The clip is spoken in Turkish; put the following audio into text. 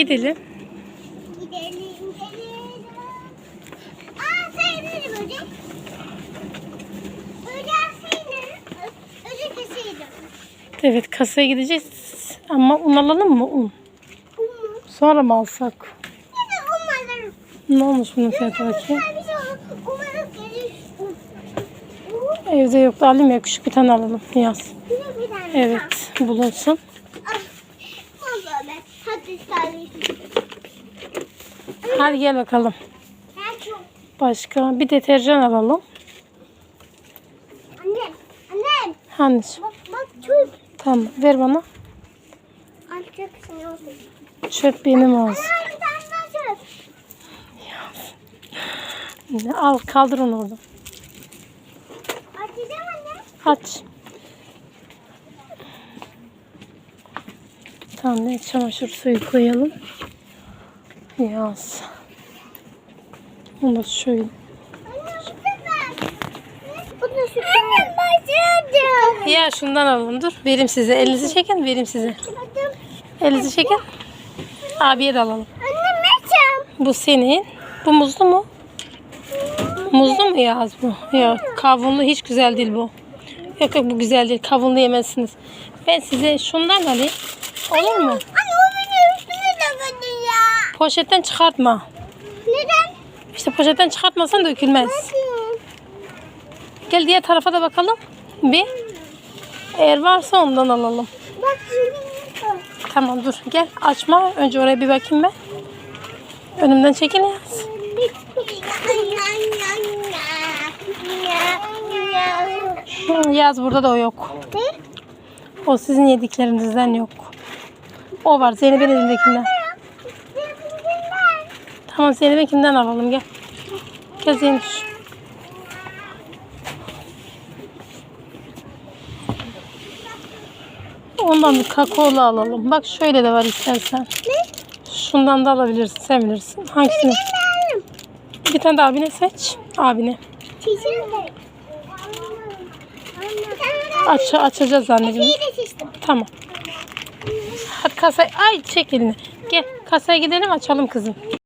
Gidelim. Aa. Evet kasaya gideceğiz. Ama un alalım mı un? Umu. Sonra mı alsak? Bir de umarım. Ne olmuş bunun fiyatı bakayım? Evde yoktu alayım ya küçük bir tane alalım. Yaz. Evet bulunsun. Hadi sarayım. Hadi gel bakalım. Başka bir deterjan alalım. Anne. Anne. Anneciğim Bak bak tamam ver bana. Olsun. Çöp benim olsun. Anne çöp. Ne, Al kaldır onu orada. Açacağım anne. Aç. Tane çamaşır suyu koyalım. Yaz. Da şöyle. Ya şundan alalım dur. Vereyim size. Elinizi çekin vereyim size. Elinizi çekin. Abiye de alalım. Bu senin. Bu muzlu mu? Muzlu mu Yaz bu? Yok. Kavunlu hiç güzel değil bu. Yok yok bu güzel değil. Kavunlu yemezsiniz. Ben size şundan alayım. Olur mu? Anne o benim üstüme takıldı ya. Poşetten çıkartma. Neden? İşte poşetten çıkartmasan dökülmez. Gel diğer tarafa da bakalım. Bir. Eğer varsa ondan alalım. Bak şimdi. Tamam dur gel açma. Önce oraya bir bakayım ben. Önümden çekil yaz. Yaz burada da o yok. Ne? O sizin yediklerinizden yok. O var Zeynep'in elindekinden. Tamam Zeynep'inkinden alalım gel. Gel Zeynep. Ondan bir kakaolu alalım. Bak şöyle de var istersen. Şundan da alabilirsin. Sen bilirsin. Hangisini? Bir tane de abine seç. Abine. Aç, açacağız anneciğim. Tamam. Hadi kasaya. Ay çek elini. Gel kasaya gidelim açalım kızım.